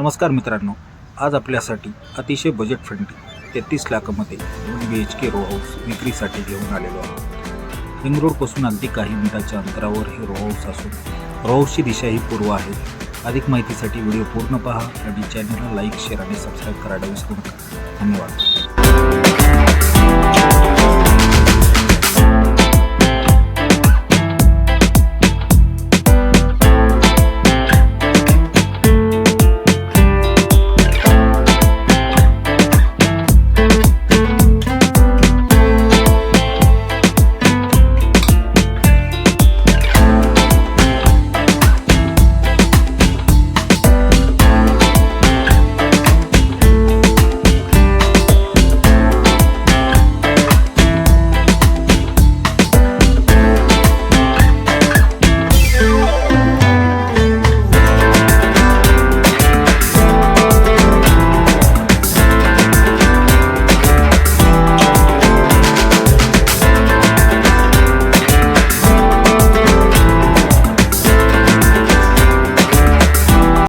नमस्कार मित्रांनो आज आपल्यासाठी अतिशय बजेट फ्रेंडली तेहतीस लाखामध्ये दोन B H K row house विक्रीसाठी घेऊन आलेलो आहोत. रिंग रोडपासून अगदी काही मिनिटाच्या अंतरावर हे रो हाऊस असून रो हाऊसची दिशा ही पूर्व आहे. अधिक माहितीसाठी व्हिडिओ पूर्ण पहा आणि चॅनलला लाईक शेअर आणि सबस्क्राईब करायला विसरू नका. धन्यवाद.